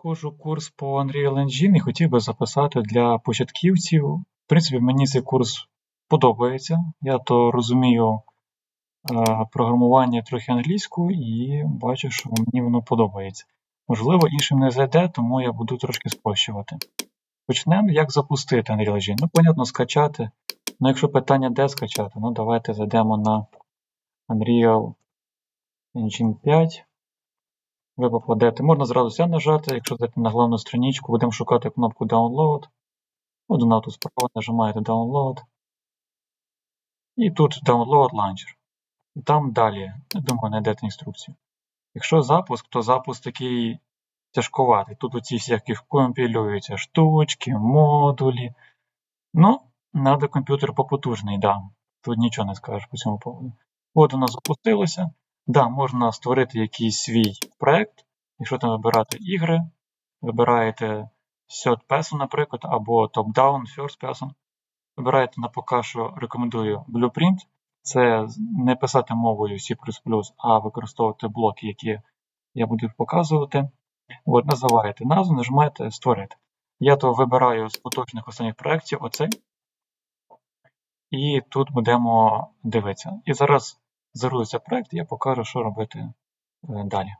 проходжу курс по Unreal Engine і хотів би записати для початківців. В принципі, мені цей курс подобається. Я то розумію е, програмування трохи англійською і бачу, що мені воно подобається. Можливо, іншим не зайде, тому я буду трошки спрощувати. Почнемо, як запустити Unreal Engine. Ну, понятно, скачати. Ну, якщо питання, де скачати, ну давайте зайдемо на Unreal Engine 5. Ви попадете. Можна зразу ся нажати, якщо зайти на головну страничку, будемо шукати кнопку Download. Вона тут справа нажимаєте Download. І тут Download Launcher. Там далі, я думаю, знайдете інструкцію. Якщо запуск, то запуск такий тяжковатий. Тут оці всякі компілюються штучки, модулі. Ну, треба комп'ютер попотужний, да. Тут нічого не скажеш по цьому поводу. От воно запустилося. Да, можна створити якийсь свій проект. Якщо там вибирати ігри, вибираєте third person, наприклад, або top-down, first person. Вибираєте на поки що рекомендую Blueprint. Це не писати мовою C, а використовувати блоки, які я буду показувати. От, називаєте назву, нажимаєте Створити. Я то вибираю з поточних останніх проєктів оцей. І тут будемо дивитися. І зараз зарулиться проект, я покажу, що робити е, далі.